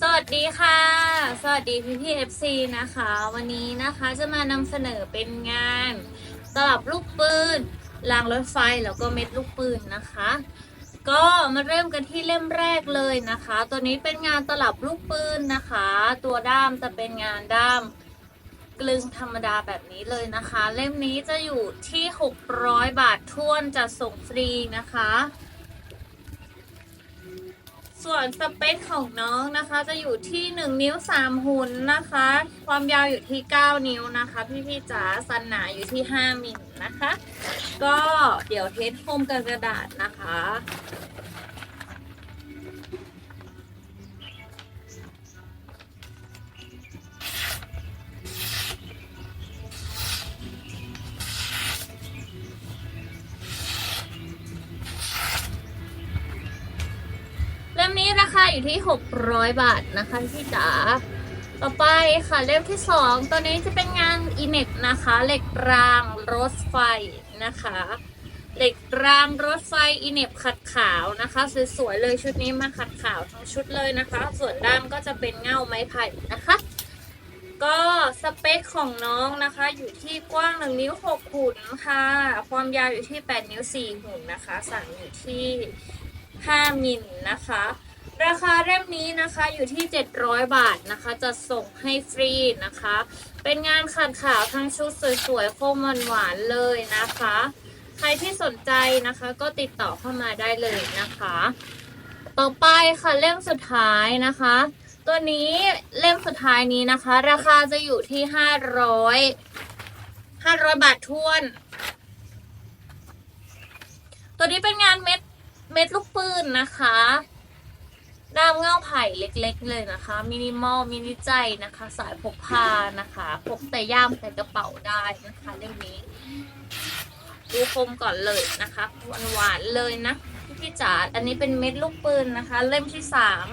สวัสดีค่ะ สวัสดีพี่พี่เอฟซีนะคะ วันนี้นะคะจะมานำเสนอเป็นงานตลับลูกปืนรางรถไฟแล้วก็เม็ดลูกปืนนะคะ ก็มาเริ่มกันที่เล่มแรกเลยนะคะ ตัวนี้เป็นงานตลับลูกปืนนะคะ ตัวด้ามจะเป็นงานด้ามกลึงธรรมดาแบบนี้เลยนะคะ เล่มนี้จะอยู่ที่ 600 บาทท้วนจะส่งฟรีนะคะ ส่วนสเปคของน้องนะคะจะอยู่ที่ 1 นิ้ว 3 หุ่นนะคะ ความยาวอยู่ที่ 9 นิ้วนะคะ พี่พี่ๆจ๋าสันหนาอยู่ที่ 5มิลนะคะ ก็เดี๋ยวเทสโฟมกันกระดาษนะคะ คาอยู่ที่ 600 บาทนะคะพี่จ๋าต่อไปค่ะเล่มที่ 2 ตัวนี้จะเป็นงานอีเน็กนะคะ เหล็กรางรถไฟนะคะ เหล็กรางรถไฟอีเน็บขัดขาวนะคะสวยๆเลยชุดนี้มาขัดขาวทั้งชุดเลยนะคะ ส่วนด้ามก็จะเป็นเง่าไม้ไผ่นะคะ ก็สเปคของน้องนะคะ อยู่ที่กว้าง 1 นิ้ว 6หุ่นค่ะ ความยาวอยู่ที่ 8 นิ้ว 4 หุ่นนะคะสั่งอยู่ที่ 5 มิลนะคะ ราคาเล่มนี้นะคะอยู่ที่ 700 บาทนะคะ จะส่งให้ฟรีนะคะ เป็นงานขัดขาวทั้งชุดสวยๆโคมหวานๆเลยนะคะ ใครที่สนใจนะคะก็ติดต่อเข้ามาได้เลยนะคะ ต่อไปค่ะเล่มสุดท้ายนะคะ ตัวนี้เล่มสุดท้ายนี้นะคะ ราคาจะอยู่ที่ 500 500 บาททวน ตัวนี้เป็นงานเม็ดเม็ดลูกปืนนะคะ ด้ามเง่าไผ่เล็ก ๆ เลยนะคะ มินิมอล มินิใจนะคะ สายพกพานะคะ พกแต่ย่ามใส่กระเป๋าได้นะคะเล่มนี้ ดูคมก่อนเลยนะคะหวานๆเลยนะพี่พี่จ๋า อันนี้เป็นเม็ดลูกปืนนะคะ เล่มที่สาม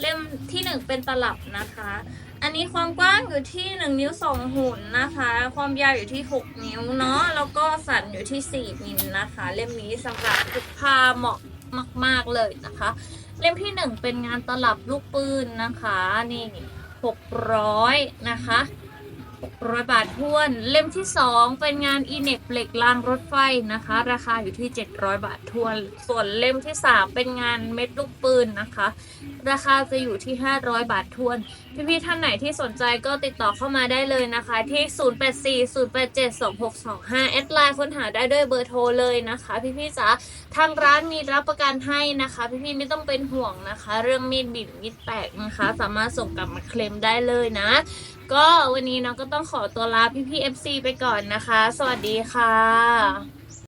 เล่มที่หนึ่งเป็นตลับนะคะ อันนี้ความกว้างอยู่ที่หนึ่งนิ้วสองหุ่นนะคะ ความยาวอยู่ที่หกนิ้วเนาะ แล้วก็สันอยู่ที่สี่มิลนะคะ เล่มนี้สำหรับพกพาเหมาะมาก ๆเลยนะคะ เล่มที่หนึ่งเป็นงานตลับลูกปืนนะคะนี่หกร้อยนะคะร้อยบาททวน เล่มที่สองเป็นงานอีเน็บเหล็กรางรถไฟนะคะ ราคาอยู่ที่ 700 บาททวน ส่วนเล่มที่สามเป็นงานเม็ดลูกปืนนะคะราคาจะอยู่ที่ 500 บาททวน พี่ๆท่านไหนที่สนใจก็ติดต่อเข้ามาได้เลยนะคะ ที่ 0840872625แอดไลน์ค้นหาได้ด้วยเบอร์โทรเลยนะคะ พี่ๆจ๋าทางร้านมีรับประกันให้นะคะ พี่ๆไม่ต้องเป็นห่วงนะคะ เรื่องมีดบิดมีดแตกนะคะ สามารถส่งกลับมาเคลมได้เลยนะ ก็วันนี้น้องก็ต้องขอตัวลาพี่พี่ๆ FC ไปก่อนนะคะ สวัสดีค่ะ